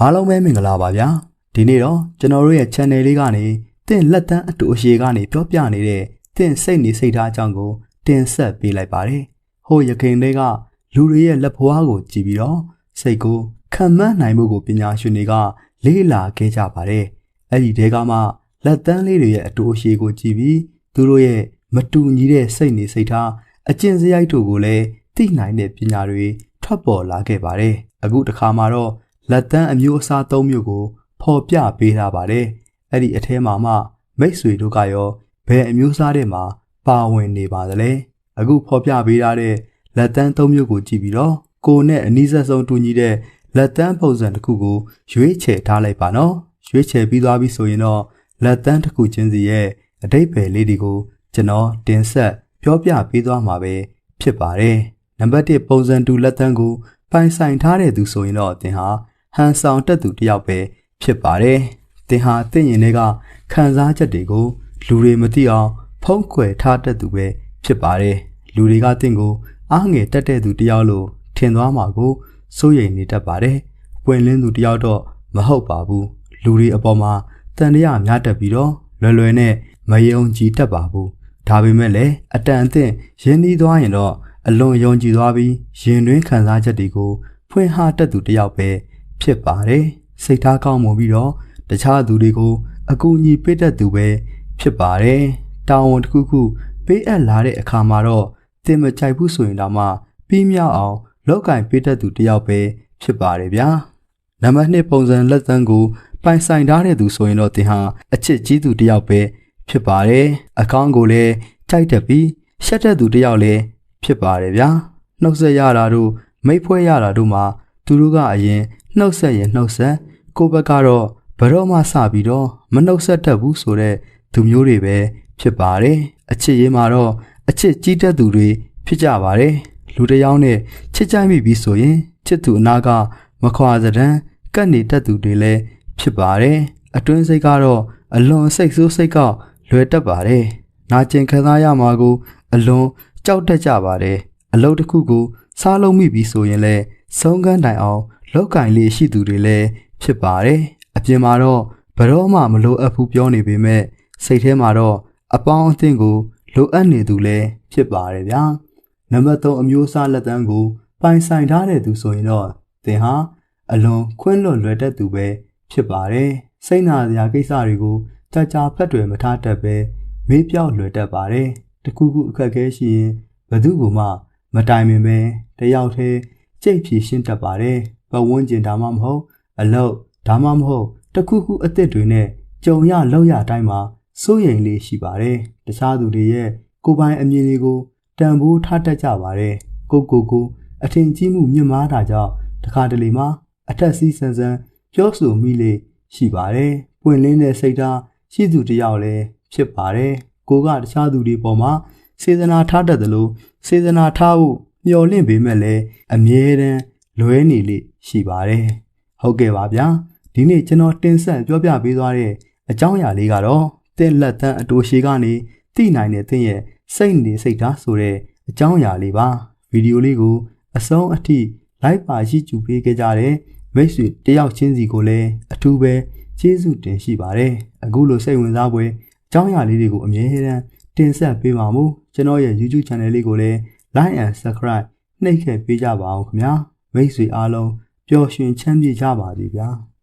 အားလုံးပဲမင်္ဂလာပါဗျာဒီနေ့တော့ကျွန်တော်တို့ရဲ့ channel လေးကနေတင့်လက်တန်းအတူအရှိကနေပြောပြနေတဲ့တင့်စိတ်နေစိတ်ထားအကြောင်းကိုတင်ဆက်ပေးလိုက်ပါတယ်ဟိုရခင်တွေကလူတွေရဲ့လက်ဖွားကိုကြည့်ပြီးတော့စိတ်ကိုခံမှန်းနိုင်မှုကိုပညာရှင်တွေက လေ့လာခဲ့ကြပါတယ်အဲ့ဒီတဲကမှလက်တန်းလေးတွေရဲ့အတူအရှိကိုကြည့်ပြီးသူတို့ရဲ့မတူညီတဲ့စိတ်နေစိတ်ထားအကျင့်စရိုက်တို့ကိုလည်းသိနိုင်တဲ့ပညာတွေထွက်ပေါ်လာခဲ့ပါတယ်အခုတစ်ခါမှာတော့ လက်တန်းအမျိုးအစား၃မျိုးကိုဖော်ပြပေးထားပါတယ်။အဲ့ဒီအထဲမှာမှမိတ်ဆွေတို့ကရောဘယ်အမျိုးအစားတွေမှာပါဝင်နေပါသလဲ။အခုဖော်ပြပေးထားတဲ့လက်တန်း၃မျိုးကိုကြည့်ပြီးတော့ကိုနဲ့အနည်းဆက်ဆုံးတူညီတဲ့လက်တန်းပုံစံတစ်ခုကိုရွေးချယ်ထားလိုက်ပါနော်။ရွေးချယ်ပြီးသွားပြီဆိုရင်တော့လက်တန်းတစ်ခုချင်းစီရဲ့အတိတ်ပဲလေးတွေကိုကျွန်တော်တင်ဆက်ပြောပြပေးသွားမှာပဲဖြစ်ပါတယ်။နံပါတ်1ပုံစံတူလက်တန်းကိုပိုင်ဆိုင်ထားတဲ့သူဆိုရင်တော့သင်ဟာ ဟန်ဆောင်တက်သူတယောက်ပဲဖြစ်ပါတယ်။သင်ဟာတင့်ရင်တွေကခံစားချက်တွေကိုလူတွေမသိအောင်ဖုံးကွယ်ထားတတ်သူပဲဖြစ်ပါတယ်။လူတွေကတင့်ကိုအားငယ်တက်တဲ့သူတယောက်လို့ထင်သွားမှာကိုစိုးရိမ်နေတတ်ပါတယ်။ပွင့်လင်းသူတယောက်တော့မဟုတ်ပါဘူး။လူတွေအပေါ်မှာတန်တရားများတက်ပြီးတော့လွယ်လွယ်နဲ့မယုံကြည်တတ်ပါဘူး။ဒါပေမဲ့လည်းအတန်အသင့်ရင်းနှီးသွားရင်တော့အလွန်ယုံကြည်သွားပြီးရင်တွင်းခံစားချက်တွေကိုဖွင့်ဟတက်သူတယောက်ပဲ ဖြစ်ပါတယ်။စိတ်ထားကောင်းမွန်ပြီးတော့တခြားသူတွေကိုအကူအညီပေးတတ်သူပဲဖြစ်ပါတယ်။တာဝန်တစ်ခုခုပေးအပ်လာတဲ့အခါမှာတော့တင်မကြိုက်ဘူးဆိုရင်တော့မှပြီးမြောက်အောင်လောက်ကင်ပေးတတ်သူတယောက်ပဲဖြစ်ပါတယ်ဗျာ။နံပါတ်2ပုံစံလက်သန်းကိုပိုင်ဆိုင်ထားတဲ့သူဆိုရင်တော့တင်ဟာအချစ်ကြီးသူတယောက်ပဲဖြစ်ပါတယ်။အကောင့်ကိုလည်းကြိုက်တတ်ပြီးရှက်တဲ့သူတယောက်လည်းဖြစ်ပါတယ်ဗျာ။နှုတ်ဆက်ရတာတို့မိတ်ဖွဲရတာတို့မှာသူတို့ကအရင် နှုတ်ဆက်ရင်နှုတ်ဆက်ကိုဘက်ကတော့ဘရော့မှစပြီးတော့မနှုတ်ဆက်တတ်ဘူးဆိုတော့သူမျိုးတွေပဲဖြစ်ပါတယ်အချစ်ရေးမှာတော့အချစ်ကြီးတတ်သူတွေဖြစ်ကြပါတယ်လူတယောက်နဲ့ချစ်ကြိုက်မိပြီဆိုရင်ချစ်သူအနာကမခွာစတဲ့ကတ်နေတတ်သူတွေလည်းဖြစ်ပါတယ်အတွင်းစိတ်ကတော့အလွန်စိတ်ဆိုးစိတ်ကောက်လွယ်တတ်ပါတယ်နာကျင်ခံစားရမှာကို အလွန်ကြောက်တတ်ကြပါတယ်အလုပ်တစ်ခုကိုစားလုံးမိပြီဆိုရင်လည်းဆုံးကန်းတိုင်အောင် လောက်ကင်လေးရှိသူတွေလည်းဖြစ်ပါတယ်အပြင်မှာတော့ဘရောမှမလိုအပ်ဘူးပြောနေပေမဲ့စိတ်ထဲမှာတော့အပေါင်းအသင်းကိုလိုအပ်နေသူလည်းဖြစ်ပါတယ်ဗျာနံပါတ်3အမျိုးအစားလက်တန်းကိုပိုင်ဆိုင်ထားတဲ့သူဆိုရင်တော့သင်ဟာအလွန်ခွင့်လွတ်လွယ်တတ်သူပဲဖြစ်ပါတယ်စိတ်နာစရာကိစ္စတွေကိုတကြဖက်တွေမထားတတ်ပဲမေးပြောက်လွယ်တတ်ပါတယ်တခုခုအခက်အခဲရှိရင်ဘသူ့ကိုမှမတိုင်ပင်ပဲတယောက်တည်းကြိတ်ဖြည့်ရှင်းတတ်ပါတယ်ပတ်ဝန်းကျင်ဒါမှမဟုတ် အလုပ်ဒါမှမဟုတ်တခုခုအစ်စ်တွေနဲ့ကြုံရလောက်ရတိုင်းမှာစိုးရိမ်လေးရှိပါတယ်တခြားသူတွေရဲ့ကိုပိုင်အမြင်တွေကိုတန်ဖိုးထားတတ်ကြပါတယ်ကိုကိုကိုအထင်ကြီးမှုမြင့်မားတာကြောင့်တခါတလေမှာအထက်စီးဆန်းဆန်းပြောဆိုမိလေရှိပါတယ်ပွင့်လင်းတဲ့စိတ်ဓာတ်ရှိသူတယောက်လည်းဖြစ်ပါတယ်ကိုကတခြားသူတွေပေါ်မှာစေတနာထားတတ်တယ်လို့စေတနာထားဖို့မျှော်လင့်ပေမဲ့လည်းအမြဲတမ်း လွဲနေလိရှိပါတယ်ဟုတ်ကဲ့ပါဗျာဒီနေ့ကျွန်တော်တင်ဆက်ပြောပြပေးသွားတဲ့အကြောင်းအရာလေးကတော့တင်းလက်တန်းအတူရှိကနေသိနိုင်တဲ့တင်းရဲ့စိတ်နေစိတ်ဓာတ်ဆိုတဲ့အကြောင်းအရာလေးပါဗီဒီယိုလေးကိုအဆုံးအထိ like ပါရှိကြည့်ပေးခဲ့ကြတဲ့မိတ်ဆွေတယောက်ချင်းစီကိုလည်းအထူးပဲကျေးဇူးတင်ရှိပါတယ်အခုလိုစိတ်ဝင်စားပွဲအကြောင်းအရာလေးတွေကိုအမြဲတမ်းတင်ဆက်ပေးပါမို့ကျွန်တော်ရဲ့ YouTube channel လေးကိုလည်း like and subscribe နှိပ်ခဲ့ပေးကြပါအောင်ခင်ဗျာ မိတ်ဆွေအားလုံးပျော်ရွှင်ချမ်းမြေ့ကြပါစေဗျာ။